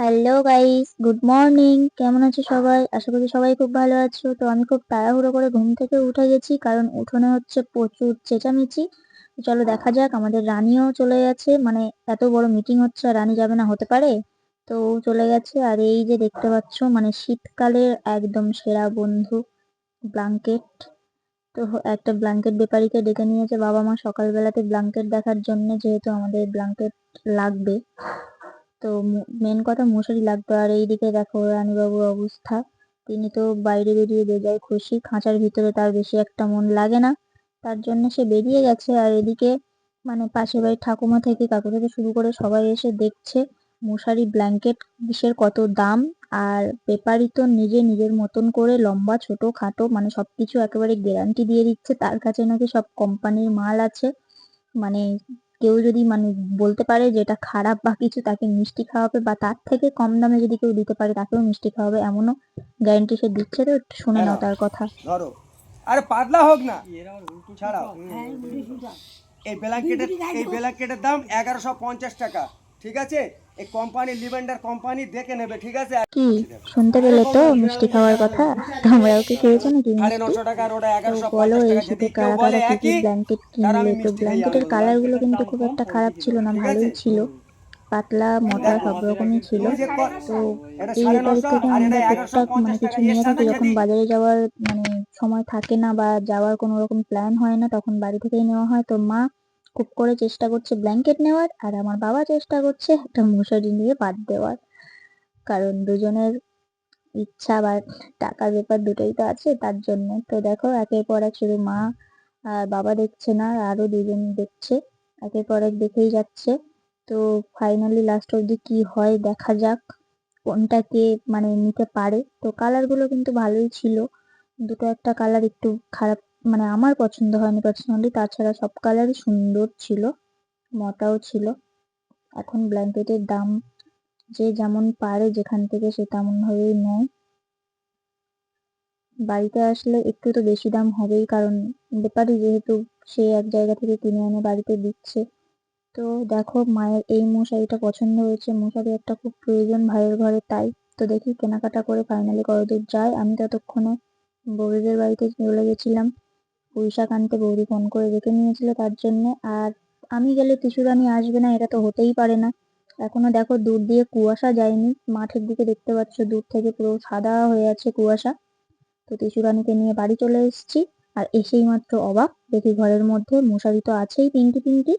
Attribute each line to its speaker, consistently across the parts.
Speaker 1: Hello guys good morning কেমন আছো সবাই? আশা করি সবাই খুব ভালো আছো। তো আমি খুব তাড়াহুড়ো করে ঘুম থেকে উঠে গেছি, কারণ উঠোনে হচ্ছে প্রচুর চেঁচামেচি। চলো দেখা যাক, আমাদের রানীও চলে গেছে। মানে এত বড় মিটিং হচ্ছে আর রানী যাবে না, হতে পারে? তো চলে গেছে। আর এই যে দেখতে পাচ্ছ মানে শীতকালের একদম সেরা বন্ধু ব্ল্যাঙ্কেট তো একটা ব্ল্যাঙ্কেট ব্যাপারীকে ডেকে নিয়েছে বাবা মা সকালবেলাতে ব্ল্যাঙ্কেট দেখার জন্য, যেহেতু আমাদের ব্ল্যাঙ্কেট লাগবে। তো মেন কথা মশারি লাগতো আর এইদিকে দেখো রানীবাবুর অবস্থা। তিনি তো বাইরে বেরিয়ে বেজায় খুশি। খাঁচার ভিতরে তার বেশি একটা মন লাগে না। তার জন্য সে বেরিয়ে গেছে। আর এদিকে মানে পাশের বাড়ির ঠাকুমা থেকে কাকু থেকে শুরু করে সবাই এসে দেখছে মশারি ব্ল্যাঙ্কেট কিসের কত দাম। আর পেপারই তো নিজে নিজের মতন করে লম্বা, ছোট, খাটো মানে সবকিছু একেবারে গ্যারান্টি দিয়ে দিচ্ছে। তার কাছে নাকি সব কোম্পানির মাল আছে। মানে কেউ যদি মানে বলতে পারে যে এটা খারাপ বা কিছু তাকে মিষ্টি খাওয়াবে বা তার থেকে কম দামে যদি কেউ দিতে পারে তাকেও মিষ্টি খাওয়াবে এমনও গ্যারান্টি সে দিচ্ছে তো? একটু শুনে নাও তার কথা।
Speaker 2: ধরো। আরে পাতলা হোক না। ছাড়াও। এই ব্ল্যাঙ্কেটের এই ব্ল্যাঙ্কেটের দাম এগারোশো পঞ্চাশ টাকা। ঠিক আছে? এই কোম্পানি লিভেন্ডার কোম্পানি দেখে নেবে ঠিক আছে?
Speaker 1: কি? শুনতে পেলে তো? মিষ্টি খাওয়ার কথা? তোমরাও কি খেয়েছো নাকি?
Speaker 2: টাকা ওটা
Speaker 1: বলো এই শীতে কারা কারা কি ব্ল্যাঙ্কেট কিনলে তো ব্ল্যাঙ্কেটের
Speaker 2: আনব।
Speaker 1: কালারগুলো কিন্তু খুব একটা খারাপ ছিল না ভালোই ছিল। পাতলা মোটা সব রকমই ছিল। তো এই ব্যাপার থেকে আমরা টুকটাক মানে কিছু নিয়ে থাকি যখন বাজারে যাওয়ার মানে সময় থাকে না বা যাওয়ার কোনো রকম প্ল্যান হয় না তখন বাড়ি থেকেই নেওয়া হয়। তো মা খুব করে চেষ্টা করছে ব্ল্যাঙ্কেট নেওয়ার আর আমার বাবা চেষ্টা করছে একটা মশারি নিয়ে বাদ দেওয়ার। কারণ দুজনের ইচ্ছা বা টাকার ব্যাপার দুটোই তো আছে তার জন্য। তো দেখো, একের পর এক শুধু মা আর বাবা দেখছে না আরও দুজন দেখছে। একের পর এক দেখেই যাচ্ছে। তো ফাইনালি লাস্ট অব্দি কি হয় দেখা যাক কোনটাকে মানে নিতে পারে। তো কালারগুলো কিন্তু ভালোই ছিল। দুটো একটা কালার একটু খারাপ মানে আমার পছন্দ হয়নি পার্সোনালি তাছাড়া সব কালারই সুন্দর ছিল, মোটাও ছিল। এখন ব্ল্যাঙ্কেটের দাম যে যেমন পারে যেখান থেকে সে তেমন ভাবেই নেয়। বাড়িতে আসলে একটু তো বেশি দাম হবেই, কারণ ব্যাপারই যেহেতু সে এক জায়গা থেকে কিনে এনে বাড়িতে দিচ্ছে। তো দেখো, মায়ের এই মশারিটা পছন্দ হয়েছে মশারি একটা খুব প্রয়োজন ভাইয়ের ঘরে, তাই তো দেখি কেনাকাটা করে ফাইনালি কতদূর যায়। আমি ততক্ষণে বৌদিদের বাড়িতে চলে গেছিলাম। শাক আনতে বৌদি ফোন করে ডেকে নিয়েছিল তার জন্য। আর আমি গেলে ত্রিশুরানি আসবে না, এটা তো হতেই পারে না। এখনও দেখো দূর দিয়ে কুয়াশা যায়নি। মাঠের দিকে দেখতে পাচ্ছ দূর থেকে পুরো সাদা হয়ে আছে কুয়াশা। তো ত্রিশুরানিকে নিয়ে বাড়ি চলে এসেছি। আর এসেই মাত্র অবাক, দেখি ঘরের মধ্যে মশারি তো আছেই পিঙ্কি পিঙ্কি।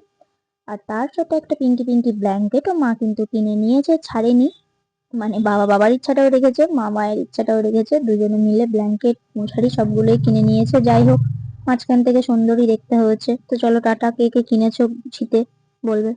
Speaker 1: আর তার সাথে একটা পিঙ্কি পিঙ্কি ব্ল্যাঙ্কেটও মা কিন্তু কিনে নিয়েছে, ছাড়েনি। মানে বাবা, বাবার ইচ্ছাটাও রেখেছে, মা, মায়ের ইচ্ছাটাও রেখেছে। দুজনে মিলে ব্ল্যাঙ্কেট মশারি সবগুলোই কিনে নিয়েছে, যাই হোক। মাঝখান থেকে সুন্দরী দেখতে হয়েছে। তো চলো টাটা কে কে কিনেছো শীতে? বলবে।